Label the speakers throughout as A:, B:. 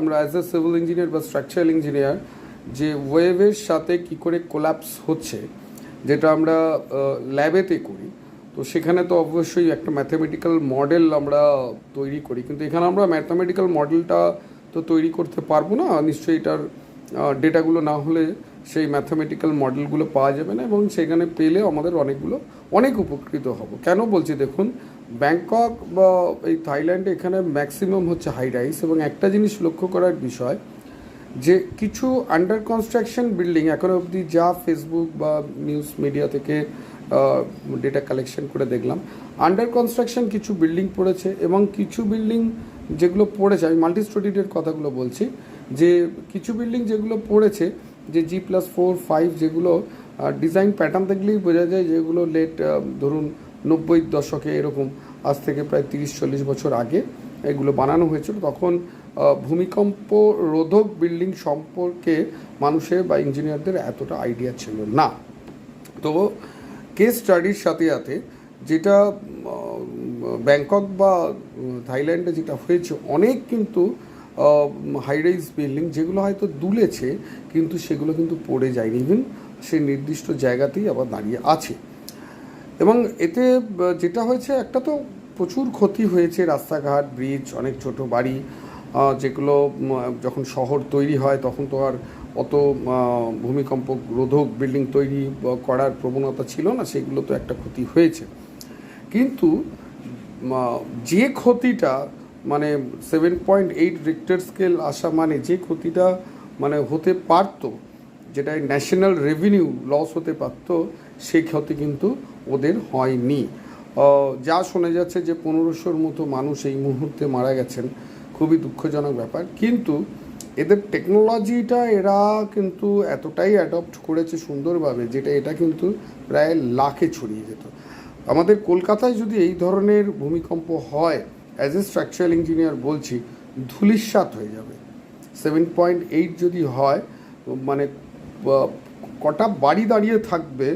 A: আমরা as a civil engineer বা structural engineer যে ওয়েভের সাথে কি করে কোলাপস হচ্ছে, যেটা আমরা ল্যাবেতে করি, তো সেখানে তো অবশ্যই একটা ম্যাথামেটিক্যাল মডেল আমরা তৈরি করি। কিন্তু এখানে আমরা ম্যাথামেটিক্যাল মডেলটা তো তৈরি করতে পারব না, নিশ্চয়ই এটার ডেটাগুলো না হলে সেই ম্যাথামেটিক্যাল মডেলগুলো পাওয়া যাবে না এবং সেখানে পেলে আমাদের অনেকগুলো, অনেক উপকৃত হব। কেন বলছি দেখুন ব্যাংকক বা এই থাইল্যান্ডে এখানে ম্যাক্সিমাম হচ্ছে হাই রাইস এবং একটা জিনিস লক্ষ্য করার বিষয় যে কিছু আন্ডার কনস্ট্রাকশন বিল্ডিং এখনও অবধি যা ফেসবুক বা নিউজ মিডিয়া থেকে ডেটা কালেকশন করে দেখলাম আন্ডার কনস্ট্রাকশন কিছু বিল্ডিং পড়েছে এবং কিছু বিল্ডিং যেগুলো পড়েছে, আমি মাল্টি স্টোরিডের কথাগুলো বলছি, যে কিছু বিল্ডিং যেগুলো পড়েছে, যে জি প্লাস ফোর ফাইভ যেগুলো ডিজাইন প্যাটার্ন দেখলেই বোঝা যায় যেগুলো লেট ধরুন নব্বই দশকে এরকম আজ থেকে প্রায় তিরিশ চল্লিশ বছর আগে এগুলো বানানো হয়েছিল। তখন ভূমিকম্প রোধক বিল্ডিং সম্পর্কে মানুষের বা ইঞ্জিনিয়ারদের এতটা আইডিয়া ছিল না। তো কেস স্টাডির সাথে সাথে যেটা ব্যাংকক বা থাইল্যান্ডে যেটা হয়েছে, অনেক কিন্তু হাইরাইজ বিল্ডিং যেগুলো হয়তো দুলেছে, কিন্তু সেগুলো কিন্তু পড়ে যায়নি। ইভেন সেই নির্দিষ্ট জায়গাতেই আবার দাঁড়িয়ে আছে। এবং এতে যেটা হয়েছে, একটা তো প্রচুর ক্ষতি হয়েছে, রাস্তাঘাট ব্রিজ অনেক ছোট বাড়ি যেগুলো যখন শহর তৈরি হয়, তখন তো আর অত ভূমিকম্প রোধক বিল্ডিং তৈরি করার প্রবণতা ছিল না, সেগুলো তো একটা ক্ষতি হয়েছে। কিন্তু যে ক্ষতিটা মানে seven point eight Richter scale আসা মানে যে ক্ষতিটা মানে হতে পারতো যেটা ন্যাশনাল রেভিনিউ লস হতে পারতো সেই ক্ষতি কিন্তু ওদের হয়নি। যা শোনা যাচ্ছে যে পনেরোশোর মতো মানুষ এই মুহূর্তে মারা গেছেন, খুবই দুঃখজনক ব্যাপার। কিন্তু এদের টেকনোলজিটা এরা কিন্তু এতটাই অ্যাডপ্ট করেছে সুন্দরভাবে, যেটা এটা কিন্তু প্রায় লাখে ছড়িয়ে যেত। আমাদের কলকাতায় যদি এই ধরনের ভূমিকম্প হয় অ্যাজ এ স্ট্রাকচারাল ইঞ্জিনিয়ার বলছি ধুলিস্বাত হয়ে যাবে। সেভেন পয়েন্ট এইট যদি হয় মানে কটা বাড়ি দাঁড়িয়ে থাকবে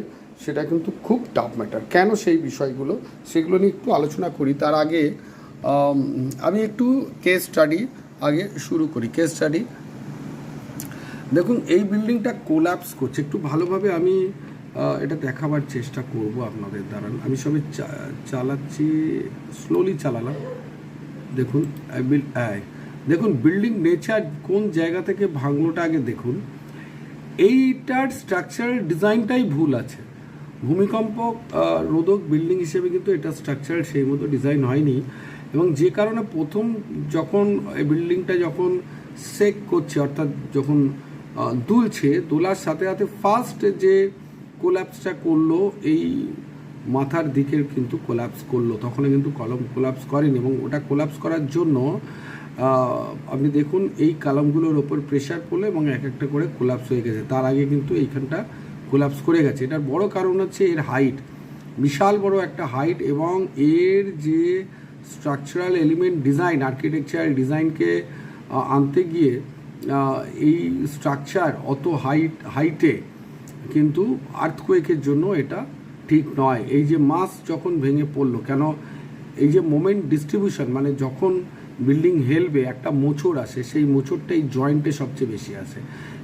A: সেটা কিন্তু খুব টাফ ম্যাটার কেন সেই বিষয়গুলো? সেগুলো নিয়ে একটু আলোচনা করি। তার আগে, আমি একটু কেস স্টাডি আগে শুরু করি। কেস স্টাডি দেখুন, এই বিল্ডিংটা কোলাপস করছে। একটু ভালোভাবে আমি এটা দেখাবার চেষ্টা করব আপনাদের দ্বারা। আমি সবে চালাচ্ছি স্লোলি চালালাম। দেখুন। দেখুন বিল্ডিং নেচার কোন জায়গা থেকে ভাঙলোটা আগে দেখুন। এইটার স্ট্রাকচারাল ডিজাইনটাই ভুল আছে। ভূমিকম্প রোধক বিল্ডিং হিসেবে কিন্তু এটা স্ট্রাকচারাল সেই মতো ডিজাইন হয়নি। এবং যে কারণে প্রথম যখন এই বিল্ডিংটা যখন সেক করছে, অর্থাৎ যখন দুলছে দোলার সাথে সাথে ফার্স্ট যে কোল্যাপসটা করল, এই মাথার দিকের কিন্তু কোলাপস করল। তখন কিন্তু কলম কোলাপস করেনি এবং ওটা কোলাপস করার জন্য আপনি দেখুন এই কলমগুলোর ওপর প্রেশার পড়ল এবং এক একটা করে কোলাপস হয়ে গেছে। তার আগে কিন্তু এইখানটা কোলাপস করে গেছে। এটার বড় কারণ হচ্ছে এর হাইট বিশাল বড় একটা হাইট এবং এর যে স্ট্রাকচারাল এলিমেন্ট ডিজাইন আর্কিটেকচার ডিজাইনকে আনতে গিয়ে এই স্ট্রাকচার অত হাইট হাইটে কিন্তু আর্থকোয়েকের জন্য এটা ঠিক নয়। এই যে মাস যখন ভেঙে পড়ল, কেন? এই যে মোমেন্ট ডিস্ট্রিবিউশন মানে যখন বিল্ডিং হেলবে, একটা মোচড় আসে, সেই মোচড়টা এই জয়েন্টে সবচেয়ে বেশি আসে।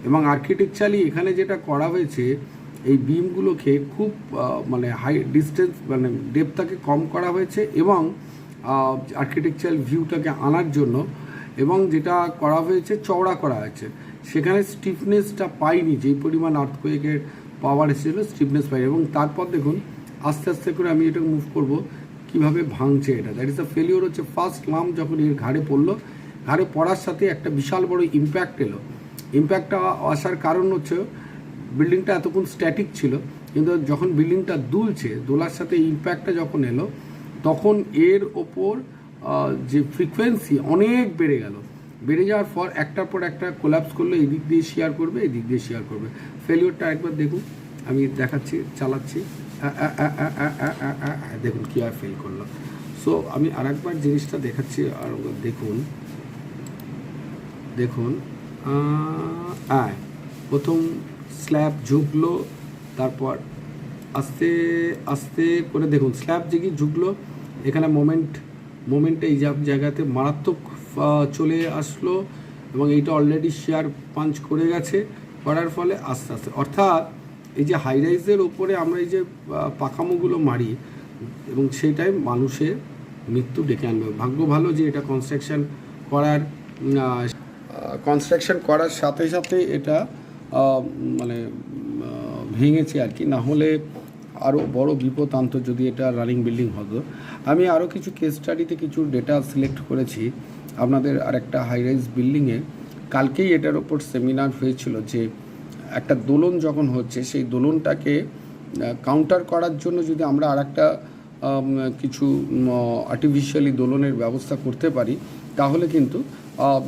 A: এবং আর্কিটেকচারালি এখানে যেটা করা হয়েছে এই বিমগুলোকে খুব মানে হাই ডিস্টেন্স মানে ডেপটাকে কম করা হয়েছে এবং আর্কিটেকচারাল ভিউটাকে আনার জন্য এবং যেটা করা হয়েছে, চওড়া করা হয়েছে। সেখানে স্টিফনেসটা পাইনি, যেই পরিমাণ আর্থকোয়েকের পাওয়ার এসেছিল স্টিফনেস পাইনি। এবং তারপর দেখুন, আস্তে আস্তে করে আমি এটা মুভ করব, কীভাবে ভাঙছে এটা। দ্যাট ইজ দ্য ফেলিওর হচ্ছে ফার্স্ট লাম যখন এর ঘাড়ে পড়ল, ঘাড়ে পড়ার সাথে একটা বিশাল বড় ইম্প্যাক্ট এলো। ইম্প্যাক্টটা আসার কারণ হচ্ছে বিল্ডিংটা এতক্ষণ স্ট্যাটিক ছিল কিন্তু যখন বিল্ডিংটা দুলছে দোলার সাথে ইম্প্যাক্টটা যখন এলো তখন এর ওপর যে ফ্রিকোয়েন্সি অনেক বেড়ে গেল বেড়ে যাওয়ার পর একটার পর একটা কোলাপস করলে এদিক দিয়ে শেয়ার করবে এদিক দিয়ে শেয়ার করবে ফেলিওরটা একবার দেখুন আমি দেখাচ্ছি চালাচ্ছি দেখুন কী আর ফেল করল সো আমি আর একবার জিনিসটা দেখাচ্ছি আর দেখুন দেখুন আয় প্রথম স্ল্যাব ঝুঁকলো, তারপর আস্তে আস্তে করে দেখুন, স্ল্যাব যেগি ঝুঁকলো, এখানে মোমেন্ট মোমেন্টে এই জায়গাতে মারাত্মক চলে আসলো এবং এইটা অলরেডি শেয়ার পাঞ্চ করে গেছে, করার ফলে আস্তে আস্তে। অর্থাৎ এই যে হাই রাইজের ওপরে আমরা এই যে পাকামোগুলো মারি এবং সেটাই মানুষের মৃত্যু ডেকে আনবে। ভাগ্য ভালো যে এটা কনস্ট্রাকশন করার কনস্ট্রাকশন করার সাথে সাথে এটা মানে ভেঙেছে আর কি। না হলে আরও বড় বিপদ আনত যদি এটা রানিং বিল্ডিং হতো। আমি আরও কিছু কেস স্টাডিতে কিছু ডেটা সিলেক্ট করেছি। আপনাদের আরেকটা হাই রাইজ বিল্ডিংয়ে কালকেই এটার ওপর সেমিনার হয়েছিল যে একটা দোলন যখন হচ্ছে, সেই দোলনটাকে কাউন্টার করার জন্য যদি আমরা আর একটা কিছু আর্টিফিশিয়ালি দোলনের ব্যবস্থা করতে পারি, তাহলে কিন্তু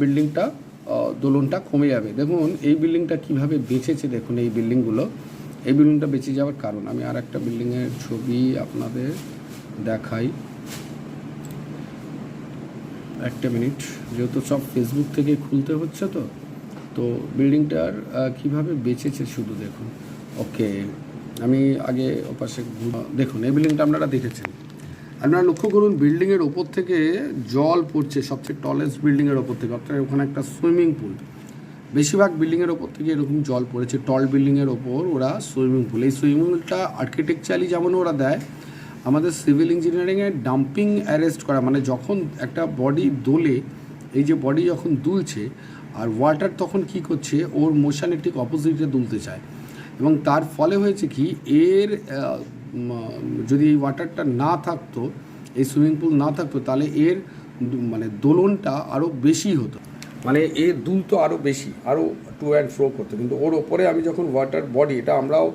A: বিল্ডিংটা দোলনটা কমে যাবে। দেখুন, এই বিল্ডিংটা কীভাবে বেঁচেছে, দেখুন এই বিল্ডিংগুলো। এই বিল্ডিংটা বেঁচে যাওয়ার কারণ, আমি আর একটা বিল্ডিংয়ের ছবি আপনাদের দেখাই। একটা মিনিট, যেহেতু সব ফেসবুক থেকে খুলতে হচ্ছে তো তো বিল্ডিংটার কীভাবে বেঁচেছে শুধু দেখুন। ওকে, আমি আগে ওপাশে দেখুন, এই বিল্ডিংটা আপনারা দেখেছেন। আপনারা লক্ষ্য করুন বিল্ডিংয়ের ওপর থেকে জল পড়ছে, সবচেয়ে টলেস্ট বিল্ডিংয়ের ওপর থেকে। অর্থাৎ ওখানে একটা সুইমিং পুল বেশিরভাগ বিল্ডিংয়ের ওপর থেকে এরকম জল পড়েছে। টল বিল্ডিংয়ের ওপর ওরা সুইমিং পুল এই সুইমিং পুলটা আর্কিটেকচারালি যেমন ওরা দেয়, আমাদের সিভিল ইঞ্জিনিয়ারিংয়ে ডাম্পিং অ্যারেস্ট করা মানে যখন একটা বডি দোলে, এই যে বডি যখন দুলছে, আর ওয়াটার তখন কি করছে, ওর মোশানে ঠিক অপোজিটে দুলতে চায়। এবং তার ফলে হয়েছে কি, এর যদি এই ওয়াটারটা না থাকতো, এই সুইমিং পুল না থাকতো, তাহলে এর মানে দোলনটা আরও বেশি হতো। মানে এর দুল তো আরও বেশি আরও টু অ্যান্ড ফ্রো করতো। কিন্তু ওর ওপরে আমি যখন ওয়াটার বডি এটা আমরাও